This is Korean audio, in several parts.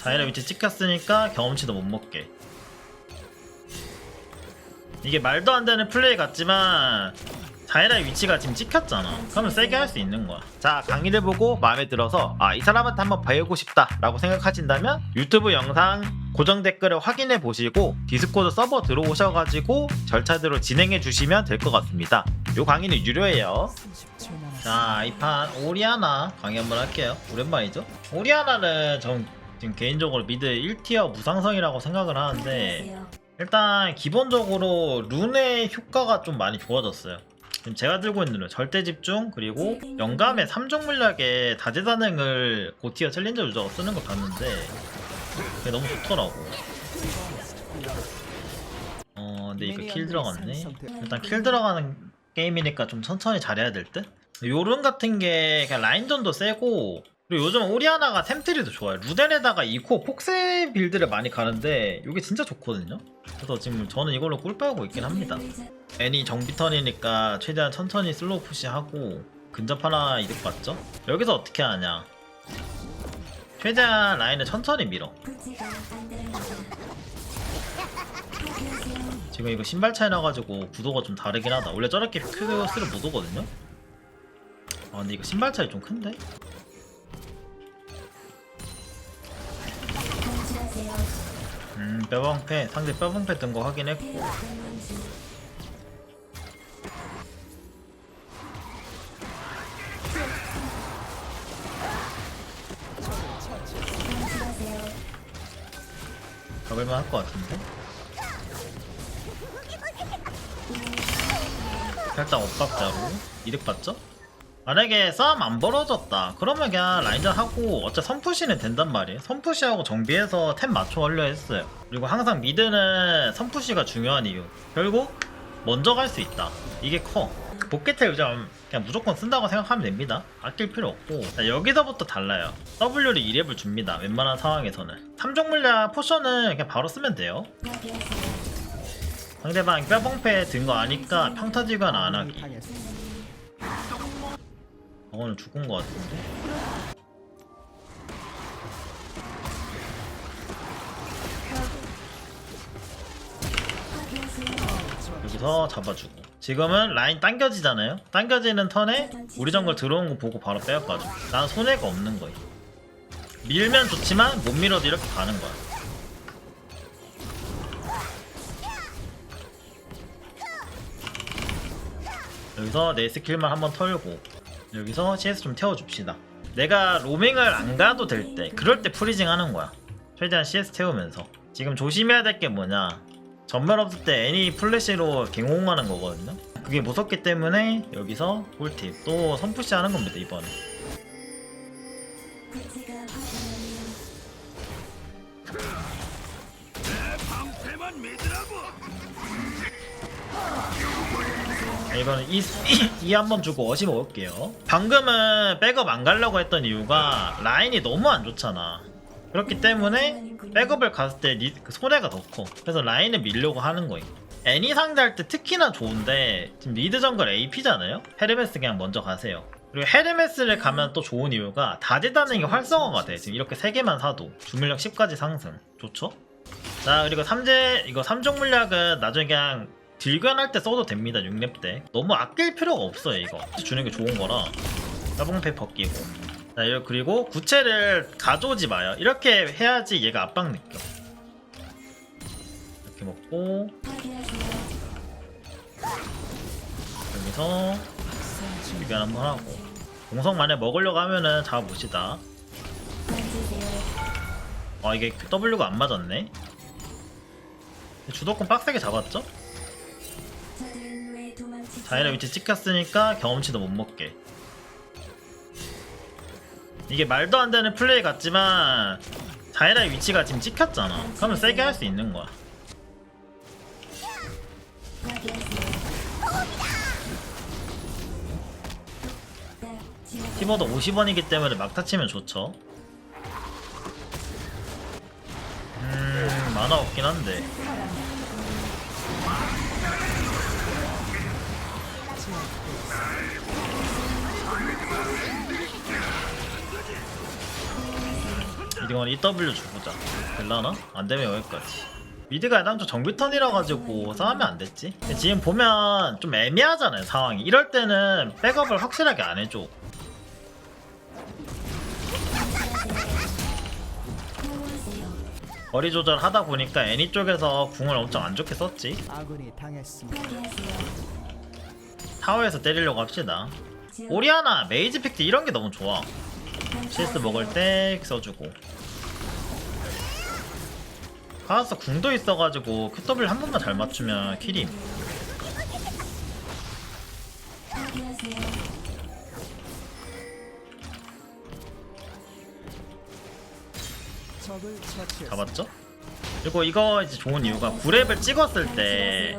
자이라 위치 찍혔으니까 경험치도 못 먹게. 이게 말도 안 되는 플레이 같지만 자이라의 위치가 지금 찍혔잖아. 그러면 세게 할 수 있는 거야. 자 강의를 보고 마음에 들어서 아 이 사람한테 한번 배우고 싶다 라고 생각하신다면 유튜브 영상 고정 댓글을 확인해 보시고 디스코드 서버 들어오셔가지고 절차대로 진행해 주시면 될 것 같습니다 요 강의는 유료예요 자, 이 판 오리아나 강의 한번 할게요. 오랜만이죠? 오리아나는 전 지금 개인적으로 미드 1티어 무상성이라고 생각을 하는데 일단 기본적으로 룬의 효과가 좀 많이 좋아졌어요. 지금 제가 들고 있는 룬 절대 집중 그리고 영감의 3종 물약에 다재다능을 고티어 챌린저 유저가 쓰는 거 봤는데 그게 너무 좋더라고. 어, 근데 이거 킬 들어갔네. 일단 킬 들어가는 게임이니까 좀 천천히 잘해야 될 듯? 요런 같은 게 그냥 라인전도 세고 그리고 요즘 오리아나가 템트리도 좋아요. 루덴에다가 이코 폭세 빌드를 많이 가는데 이게 진짜 좋거든요. 그래서 지금 저는 이걸로 꿀 빨고 있긴 합니다. 애니 정비턴이니까 최대한 천천히 슬로우 푸시하고 근접 하나 이득 봤죠? 여기서 어떻게 하냐? 최대한 라인을 천천히 밀어 지금 이거 신발 차이 나가지고 구도가 좀 다르긴 하다 원래 저렇게 큐스를 못 오거든요 아 근데 이거 신발 차이 좀 큰데? 음 뼈방패 상대 뼈방패 뜬 거 확인했고 잡을만 할 것 같은데? 살짝 엇박자로 이득 봤죠? 만약에 싸움 안 벌어졌다. 그러면 그냥 라인전 하고 어차피 선푸시는 된단 말이에요. 선푸시하고 정비해서 템 맞춰 하려 했어요. 그리고 항상 미드는 선푸시가 중요한 이유. 결국 먼저 갈 수 있다. 이게 커. 복개텔 요즘 그냥 무조건 쓴다고 생각하면 됩니다. 아낄 필요 없고. 자, 여기서부터 달라요. W를 2렙을 줍니다. 웬만한 상황에서는. 3종 물량 포션은 그냥 바로 쓰면 돼요 상대방 뼈봉패 든 거 아니까 평타지관 안 하기. 저거는 죽은 거 같은데? 여기서 잡아주고. 지금은 라인 당겨지잖아요? 당겨지는 턴에 우리 정글 들어온 거 보고 바로 빼앗가죠 난 손해가 없는 거야. 밀면 좋지만 못 밀어도 이렇게 가는 거야 여기서 내 스킬만 한번 털고 여기서 CS 좀 태워줍시다. 내가 로밍을 안 가도 될 때 그럴 때 프리징 하는 거야. 최대한 CS 태우면서. 지금 조심해야 될 게 뭐냐. 전멸 없을 때 애니 플래시로 갱홍하는 거거든요. 그게 무섭기 때문에 여기서 꿀팁. 또 선푸시 하는 겁니다 이번에. 자, 이번엔 이, 이 한 번 주고 어시 먹을게요. 방금은 백업 안 가려고 했던 이유가 라인이 너무 안 좋잖아. 그렇기 때문에 백업을 갔을 때 리, 그 손해가 더 커. 그래서 라인을 밀려고 하는 거예요. 애니 상대할 때 특히나 좋은데 지금 리드 정글 AP잖아요? 헤르메스 그냥 먼저 가세요. 그리고 헤르메스를 가면 또 좋은 이유가 다재다능이 활성화가 돼. 지금 이렇게 3개만 사도 주물력 10까지 상승. 좋죠? 자 그리고 3제 이거 3종 물약은 나중에 그냥 딜견할 때 써도 됩니다 6렙 때. 너무 아낄 필요가 없어요 이거. 주는 게 좋은 거라. 따봉패 벗기고. 자 그리고 구체를 가져오지 마요. 이렇게 해야지 얘가 압박 느껴. 이렇게 먹고. 여기서 딜견 한번 하고. 공성 만약 먹으려고 하면은 잡아봅시다. 아 이게 W가 안 맞았네? 주도권 빡세게 잡았죠? 자이라 위치 찍혔으니까 경험치도 못 먹게. 이게 말도 안 되는 플레이 같지만 자이라의 위치가 지금 찍혔잖아. 그러면 세게 할 수 있는 거야. 키보드 50원이기 때문에 막타 치면 좋죠. 음 만화 없긴 한데 이건 EW 주보자. 될라나? 안되면 여기까지. 미드가 애당초 정비턴이라 가지고 싸우면 안 됐지? 지금 보면 좀 애매하잖아요 상황이. 이럴 때는 백업을 확실하게 안 해줘. 거리 조절하다 보니까 애니 쪽에서 궁을 엄청 안 좋게 썼지? 아군이 당했습니다. 타워에서 때리려고 합시다 오리아나 메이지 픽트 이런 게 너무 좋아 CS 먹을 때 써주고 카하스 궁도 있어가지고 QW 한 번만 잘 맞추면 킬임. 잡았죠? 그리고 이거 이제 좋은 이유가 9렙을 찍었을 때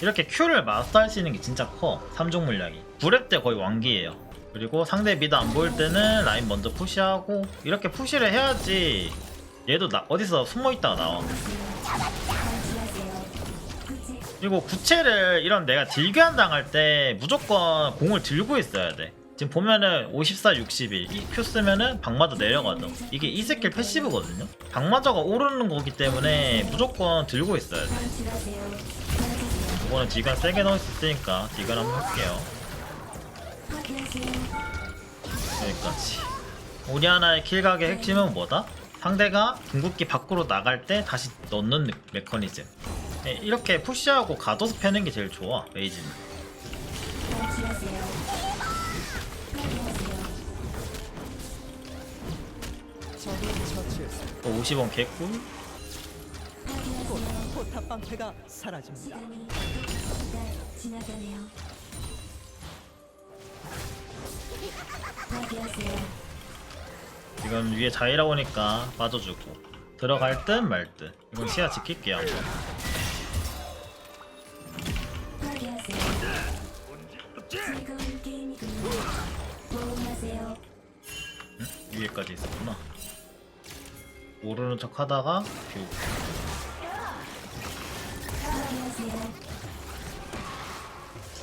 이렇게 Q를 마스터할 수 있는 게 진짜 커 3종 물량이 9렙 때 거의 왕기예요 그리고 상대 미드 안 보일 때는 라인 먼저 푸시하고 이렇게 푸시를 해야지 얘도 나, 어디서 숨어있다가 나와 그리고 구체를 이런 내가 딜교환 당할 때 무조건 공을 들고 있어야 돼 지금 보면은 54, 61, 이 Q 쓰면은 방마저 내려가죠. 이게 이 스킬 패시브거든요. 방마저가 오르는 거기 때문에 무조건 들고 있어야 돼. 이거는 디간 세게 넣을 수 있으니까 디간 한번 할게요. 여기까지. 오리아나의 킬각의 핵심은 뭐다? 상대가 궁극기 밖으로 나갈 때 다시 넣는 느- 메커니즘. 네, 이렇게 푸시하고 가둬서 패는 게 제일 좋아, 메이지는. 적을 처치했습니다. 또 50원 개꿀? 곧 포탑 방패가 사라집니다. 지나가네요. 파괴하세요. 이건 위에 자이라 오니까 빠져주고 들어갈 듯 말 듯. 이건 시야 지킬게요 한번. 파괴하세요. 즐거운 게임이군요. 보호하세요. 위에까지 있었구나. 모르는 척 하다가 뷰. 파괴하세요.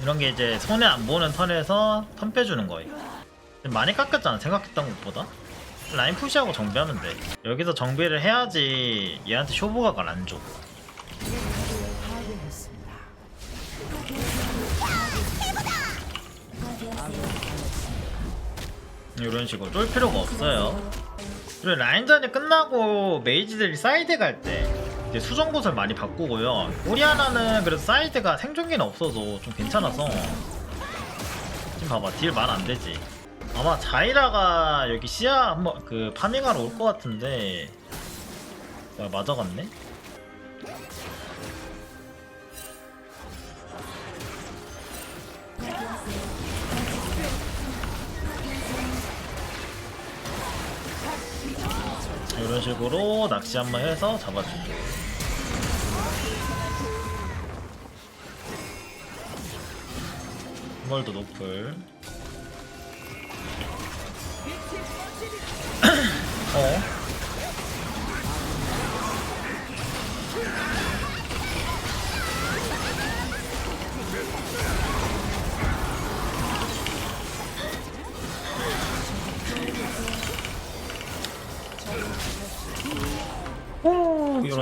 이런 게 이제 손에 안 보는 턴에서 턴 빼주는 거예요. 많이 깎였잖아 생각했던 것보다. 라인 푸시하고 정비하면 돼. 여기서 정비를 해야지 얘한테 쇼부각을 안 줘. 이런 식으로 쫄 필요가 없어요. 그리고 라인전이 끝나고 메이지들이 사이드 갈 때 이제 수정봇을 많이 바꾸고요. 오리아나는 그래도 사이드가 생존기는 없어서 좀 괜찮아서 지금 봐봐 딜말안 되지. 아마 자이라가 여기 시야 한번 그 파밍하러 올 것 같은데 야 맞아갔네. 이런 식으로 낚시 한번 해서 잡아주고 멀도 노플 어?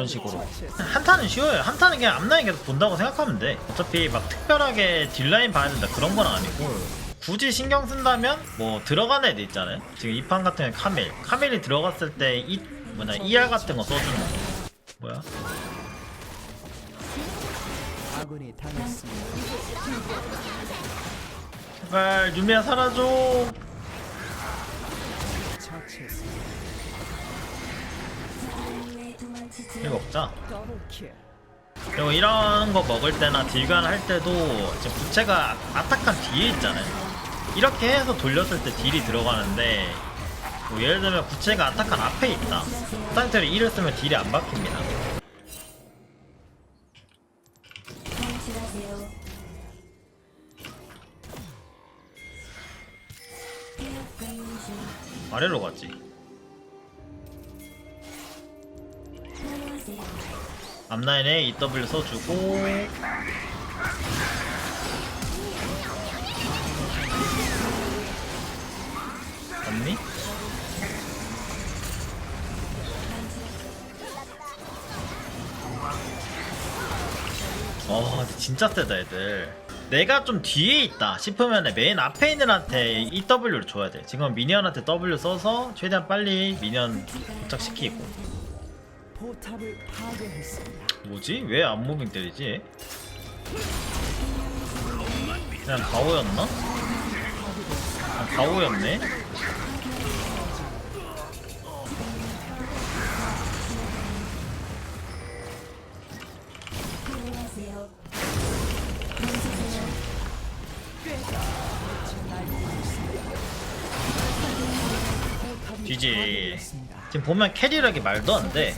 이런 식으로 한타는 쉬워요. 한타는 그냥 앞라인 계속 본다고 생각하면 돼. 어차피 막 특별하게 딜라인 봐야 된다 그런 건 아니고 굳이 신경 쓴다면 뭐 들어가는 애들 있잖아요. 지금 이 판 같은 경우에 카멜. 카멜이 들어갔을 때 이 뭐냐 ER 같은 거 써주는 거. 뭐야? 제발 유미야 사라져. 이거 없자. 그리고 이런 거 먹을 때나 딜관 할 때도 지금 부채가 아타칸 뒤에 있잖아요. 이렇게 해서 돌렸을 때 딜이 들어가는데 뭐 예를 들면 부채가 아타칸 앞에 있다. 상태를 1을 쓰면 딜이 안 박힙니다. 아래로 가지. 암라인에 EW 써주고. 갔니? 어 진짜 세다 애들. 내가 좀 뒤에 있다 싶으면 맨 앞에 있는 한테 EW를 줘야 돼. 지금 미니언한테 W 써서 최대한 빨리 미니언 도착시키고. 포탑을 파괴했습니다. 뭐지? 왜 안무빙 때리지? 그냥 가오였나? 아, 가오였네? 있습니다. 지금 보면 캐리력이 말도 안돼